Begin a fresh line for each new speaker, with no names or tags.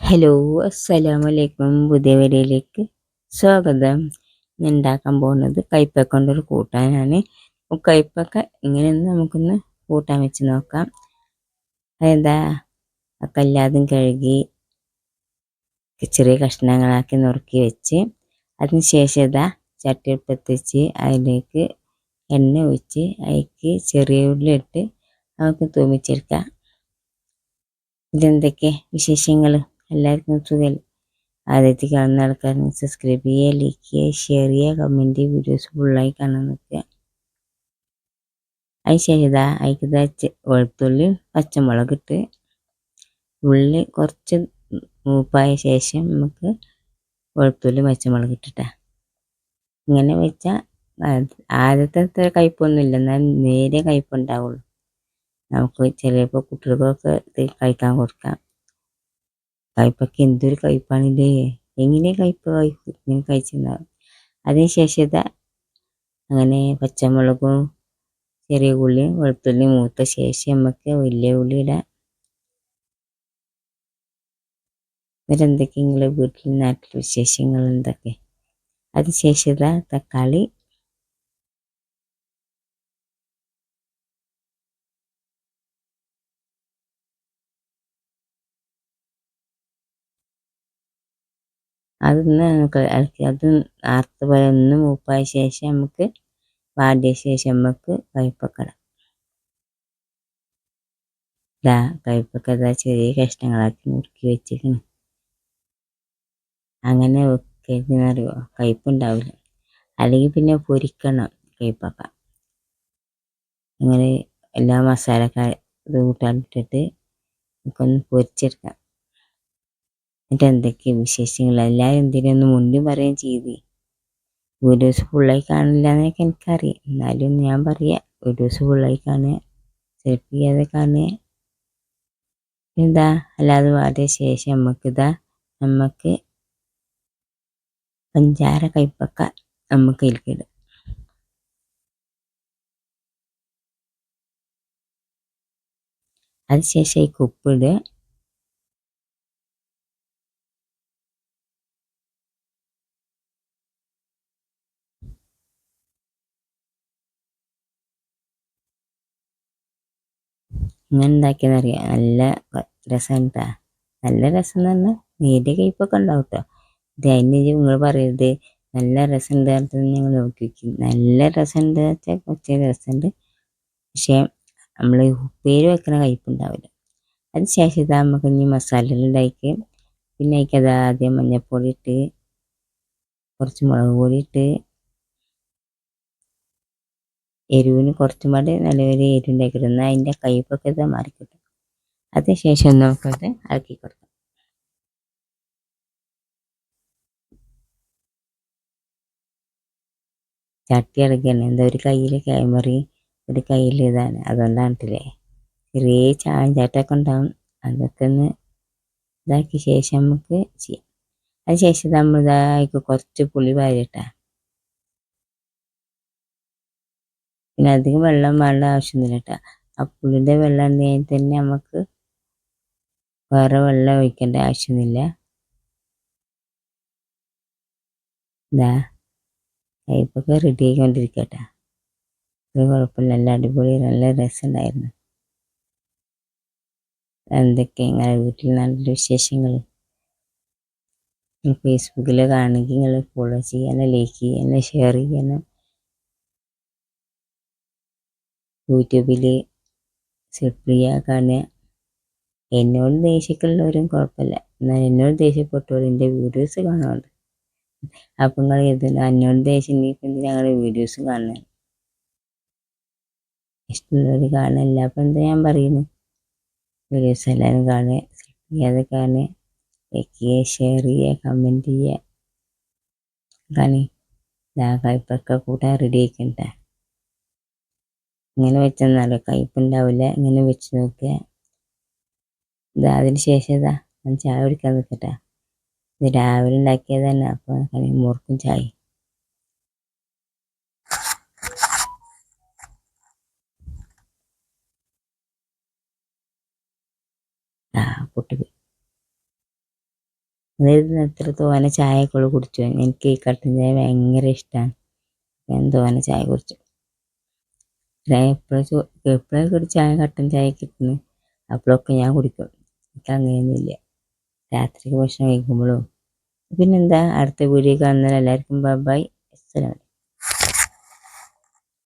Hello അസ്സലാമു അലൈക്കും പുതിയ വരയിലേക്ക് സ്വാഗതം. ഞാൻ ഉണ്ടാക്കാൻ പോകുന്നത് കയ്പക്ക കൊണ്ടൊരു കൂട്ടാനാണ്. കയ്പക്ക ഇങ്ങനെയൊന്ന് നമുക്കൊന്ന് കൂട്ടാൻ വെച്ച് നോക്കാം. അതെന്താ? കല്ലാതും കഴുകി ചെറിയ കഷ്ണങ്ങളാക്കി നുറുക്കി വെച്ച് അതിനുശേഷം ഇതാ ചട്ടിയെടുപ്പത്തിച്ച് അതിലേക്ക് എണ്ണ ഒഴിച്ച് അതിലേക്ക് ചെറിയ ഉള്ളി ഇട്ട് നമുക്ക് തൂമിച്ചെടുക്കാം. ഇതെന്തൊക്കെ വിശേഷങ്ങൾ എല്ലാവർക്കും സുഖം ആദ്യത്തെ കാണുന്ന ആൾക്കാരെ സബ്സ്ക്രൈബ് ചെയ്യുക ലൈക്ക് ചെയ്യുക ഷെയർ ചെയ്യുക കമന്റ് വീഡിയോസ് ഫുള്ളായി കാണാൻ നിൽക്കുക. അതിന് ശേഷം ഇതാ അതിക്ക് വെളുത്തുള്ളി പച്ചമുളക് ഇട്ട് ഉള്ളി കുറച്ച് മൂപ്പായ ശേഷം നമുക്ക് വെളുത്തുള്ളി പച്ചമുളക് ഇട്ടിട്ടാ. ഇങ്ങനെ വെച്ചാൽ ആദ്യത്തെ കയ്പൊന്നുമില്ല എന്നാൽ നേരെ കയ്പുണ്ടാവുള്ളൂ. നമുക്ക് ചിലപ്പോൾ കുട്ടികൾക്കൊക്കെ കഴിക്കാൻ കൊടുക്കാം. കയ്പൊക്കെ എന്തൊരു കയ്പാണില്ലേ? എങ്ങനെ കയ്പ് കഴിക്കും ഇങ്ങനെ കഴിച്ചിട്ടുണ്ടാവും അതിന് ശേഷം ഇതാ അങ്ങനെ പച്ചമുളകും ചെറിയ ഉള്ളിയും വെളുത്തുള്ളി മൂത്ത ശേഷം നമുക്ക് വലിയ ഉള്ളി ഇടാം. എന്നിട്ട് എന്തൊക്കെയെങ്കിലും വീട്ടിൽ നാട്ടിൽ വിശേഷങ്ങൾ എന്തൊക്കെ? അതിനുശേഷം ഇതാ തക്കാളി അതൊന്ന് നമുക്ക് ഇളക്കി. അത് നേരത്തെ പോലെ ഒന്ന് മൂപ്പായ ശേഷം നമുക്ക് വാടിയ ശേഷം നമുക്ക് കയ്പക്കട ഇതാ കയ്പക്ക ചെറിയ കഷ്ണങ്ങളാക്കി മുറുക്കി വെച്ചിരിക്കണം അങ്ങനെ വെക്കുന്നറിയോ കയ്പുണ്ടാവില്ല അല്ലെങ്കിൽ പിന്നെ പൊരിക്കണം കയ്പക്ക അങ്ങനെ എല്ലാ ഇത് കൂട്ടാനിട്ടിട്ട് നമുക്കൊന്ന് പൊരിച്ചെടുക്കാം. എന്നിട്ട് വിശേഷങ്ങൾ? എല്ലാവരും എന്തിനൊന്ന് മുന്നും പറയുകയും ചെയ്ത്. ഒരു ദിവസം ഫുള്ളായി കാണില്ല എന്നൊക്കെ എനിക്കറിയാം. എന്നാലും ഞാൻ പറയാം ദിവസം ഫുള്ളായി കാണുക സെലക്ട് ചെയ്യാതെ കാണുക എന്താ? അല്ലാതെ വാടിയ ശേഷം നമുക്കിതാ നമുക്ക് പഞ്ചാര കയ്പക്ക നമുക്ക് ഇരിക്കിടും അതിനുശേഷം ഈ ഉപ്പിടുക ഇങ്ങനെ ഉണ്ടാക്കിയെന്നറിയാം. നല്ല രസമാണ് കേട്ടോ നല്ല രസം എന്ന് പറഞ്ഞാൽ നേരിയ കയ്പൊക്കെ ഉണ്ടാവും കേട്ടോ ഇത് അതിന് നിങ്ങൾ പറയരുത്. നല്ല രസമുണ്ട് പറഞ്ഞിട്ട് ഞങ്ങൾ നോക്കി വയ്ക്കും നല്ല രസമുണ്ട് വെച്ചാൽ കുറച്ച് രസമുണ്ട് പക്ഷേ നമ്മൾ ഉപ്പേര് വെക്കുന്ന കയ്പ്പുണ്ടാവില്ല. അതിന് ശേഷം ഇതാ നമുക്ക് ഇനി മസാലയിൽ ഉണ്ടാക്കി പിന്നെ അതിക്കത് ആദ്യം മഞ്ഞൾപ്പൊടി ഇട്ട് കുറച്ച് മുളക് പൊടി ഇട്ട് എരിവിന് കുറച്ചും കൂടി നല്ലൊരു എരിവുണ്ടാക്കി എന്നാൽ അതിന്റെ കയ്പൊക്കെ ഇത് മാറിക്കിട്ടും. അതിനുശേഷം നമുക്കത് ഇറക്കി കൊടുക്കാം. ചട്ടി ഇറക്കുകയാണ് എന്താ ഒരു കയ്യിൽ കൈമറി ഒരു കയ്യിൽ ഇതാണ്. അതുകൊണ്ടാണിട്ടില്ലേ ചെറിയ ചാഞ്ചാട്ടൊക്കെ ഉണ്ടാവും. അതൊക്കെ ഒന്ന് ഇതാക്കിയ ശേഷം നമുക്ക് ചെയ്യാം. അതിന് ശേഷം നമ്മൾ ഇതാക്കി കുറച്ച് പുളി വാരിട്ടാ പിന്നെ അധികം വെള്ളം വേണ്ട ആവശ്യമൊന്നുമില്ല കേട്ടോ. ആ പുളിന്റെ വെള്ളം ഉണ്ടെങ്കിൽ തന്നെ നമുക്ക് വേറെ വെള്ളം ഒഴിക്കേണ്ട ആവശ്യമൊന്നുമില്ല. ഇതാ കയ്പ്പൊക്കെ റെഡി ആയിക്കൊണ്ടിരിക്കട്ടെ ഒരു കുഴപ്പമില്ല നല്ല അടിപൊളി നല്ല രസമുണ്ടായിരുന്നു. എന്തൊക്കെ നിങ്ങളുടെ വീട്ടിൽ നല്ല വിശേഷങ്ങൾ? ഫേസ്ബുക്കിൽ കാണുമെങ്കിൽ നിങ്ങൾ ഫോളോ ചെയ്യാനും ലൈക്ക് ചെയ്യാനും ഷെയർ ചെയ്യാനും യൂട്യൂബിൽ സുപ്രിയ കാണുക. എന്നോട് ദേഷ്യക്കുള്ളവരും കുഴപ്പമില്ല. എന്നാൽ എന്നോട് ദേഷ്യപ്പെട്ടവർ എന്റെ വീഡിയോസ് കാണാറുണ്ട്. അപ്പം നിങ്ങൾ ഇതിന് എന്നോട് ദേഷ്യം ഇപ്പം ഞങ്ങളുടെ വീഡിയോസ് കാണുന്നത് ഇഷ്ടമുള്ളവർ കാണുന്നില്ല അപ്പം എന്താ ഞാൻ പറയുന്നു? വീഡിയോസ് എല്ലാവരും കാണുക. ചെയ്യാതെ കാണുക. ലൈക്ക് ചെയ്യുക ഷെയർ ചെയ്യുക കമന്റ് ചെയ്യുക. കാണി ഇപ്പൊക്കെ കൂട്ടാൻ റെഡി ആക്കണ്ടേ ഇങ്ങനെ വെച്ചാൽ കയ്പ്പുണ്ടാവില്ല ഇങ്ങനെ വെച്ച് നോക്കുക ഇതാ അതിന് ശേഷം ഇതാ ഞാൻ ചായ കുടിക്കാൻ നിൽക്കട്ടെ ഇത് രാവിലെ ഉണ്ടാക്കിയത് തന്നെ അപ്പോൾ മുറുക്കും ചായ ആ എത്ര തോന ചായക്കുള്ള കുടിച്ചു എനിക്ക് ഈ കട്ടൻ ചായ ഭയങ്കര ഇഷ്ടമാണ് ഞാൻ തോന ചായ കുടിച്ചു. എപ്പോഴും എപ്പോഴൊക്കെ ഒരു ചായ കട്ടൻ ചായ കിട്ടുന്നു? അപ്പോഴൊക്കെ ഞാൻ കുടിക്കും. എനിക്ക് അങ്ങനെയൊന്നുമില്ല. രാത്രിക്ക് ഭക്ഷണം കഴിക്കുമ്പോഴും. പിന്നെന്താ? അടുത്ത വീഡിയോ കാണുന്നവരെല്ലാവർക്കും ബൈ ബൈ അസ്സലാമു അലൈക്കും.